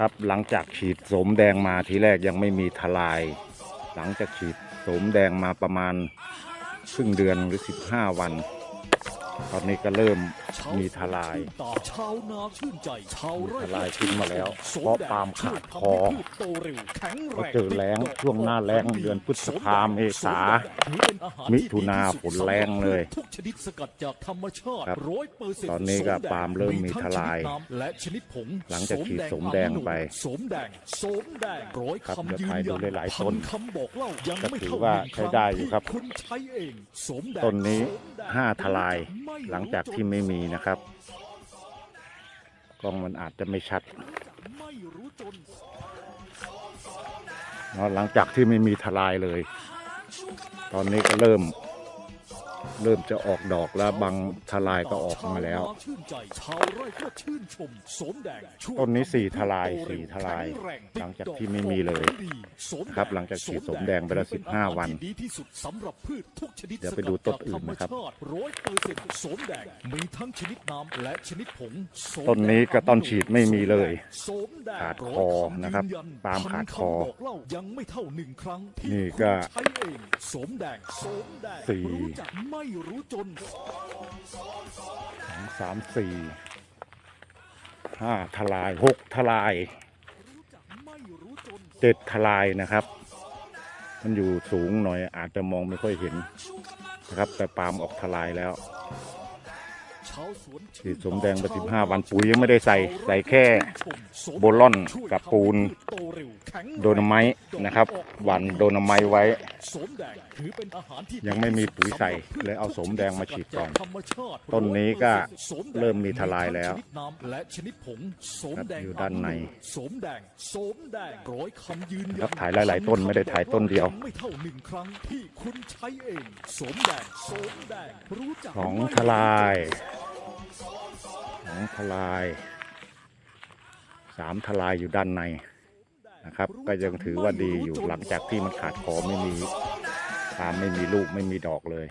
ครับหลังจากฉีดโสมแดงมาทีแรกยังไม่มีทลาย หลังจากฉีดโสมแดงมาประมาณครึ่งเดือนหรือ 15 วัน ตอนนี้ก็เริ่มมีทลายตาชาวนาชื่นใจชาวไร่ทลายขึ้นมาแล้วเพราะปาล์มขาดคอโตเร็วแข็งแรก็งเจอแล้งช่วงหน้าแล้งเดือนพฤษภาเมษา มิถุนาฝนแรงเลยทุกชนิดสกัดจากธรรมชาติครับร้อยเปอร์เซ็นต์ตอนนี้ก็ปาล์มเริ่มมีทลาย และชนิดผงหลังจากฉีดโสมแดงไปโสมแดงโสมแดงร้อยครับคำเดี๋ยวยืนถ่ายดูยันหลายๆต้นพัคำบอกเล่ายังก็ไม่ถือเท่าว่าหนึ่งครั้งใช้ได้อยู่ครับที่คุณใช้เองโสมแดงต้นนี้โสมแดงห้าทลายไม่หลังจากที่ไม่มีนะครับ กล้องมันอาจจะไม่ชัดไม่รู้จนเนาะหลังจากที่ไม่มีทลายเลย ตอนนี้ก็เริ่ม เริ่มจะออกดอกแล้วบางทลายก็ออกมาแล้วชนชื่นใจชาวไร่ก็ชื่นชมโสมแดงช่วยต้นนี้สี่ทลายโตเร็วสี่ทลายแข็งแรงหลังจากที่ไม่มีเลยดีโสมแดงครับหลังจากฉีดโสมแดงไปแล้วโสม15วันที่ดีที่สุดสำหรับพืชทุกชนิดเดี๋ยวไปดูต้นอื่นนะครับร้อยเปอร์เซ็นต์โสมแดงมีทั้งชนิดน้ำและชนิดผงโสมแดงต้นนี้ก็ต้นฉีดไม่มีเลยโสมแดงขาดคอนะครับอยำยืปาล์มขาดคอพันำบอกเล่ายังไม่เท่าหนึ่งครั้งที่นี่ก็คุณใช้เองโสมแดงโสมแดงสี่รู้จักไม่รู้จนสองสามสี่ห้าทลายหกทลายรู้จักไม่รู้จนเจ็ดทลายนะครับ มันอยู่สูงหน่อยอาจจะมองไม่ค่อยเห็นนะครับ แต่ปาล์มออกทลายแล้วชาวสวนฉีดสมแดงไป15วันปุ๋ยยังไม่ได้ใส่ใส่แค่โบลอนกับปูนโดนาไมต์นะครับหวันโดนาไมต์ไว้ สมแดงถือเป็นอาหารที่ยังไม่มีปุ๋ยใส่เลยเอาสมแดงมาฉีดก่อนธรรมชาติต้นนี้ก็สมแดงเริ่มมีทลายแล้วชนิดน้ำและชนิดผงสมแดงครับอยู่ด้านในสมแดงสมแดงร้อยคำยืนยันครับถ่ายหลาย ๆ ต้นไม่ได้ถ่ายต้นเดียวงไม่เท่าหนึ่งครั้งที่คุณใช้เองสมแดงสมแดงรู้จักของไม่ทลายของทลายสามทลายอยู่ด้านใน นะครับ ก็ยังถือว่าดีอยู่หลังจากที่มันขาดคอไม่มีปาล์มไม่มีลูกไม่มีดอกเลย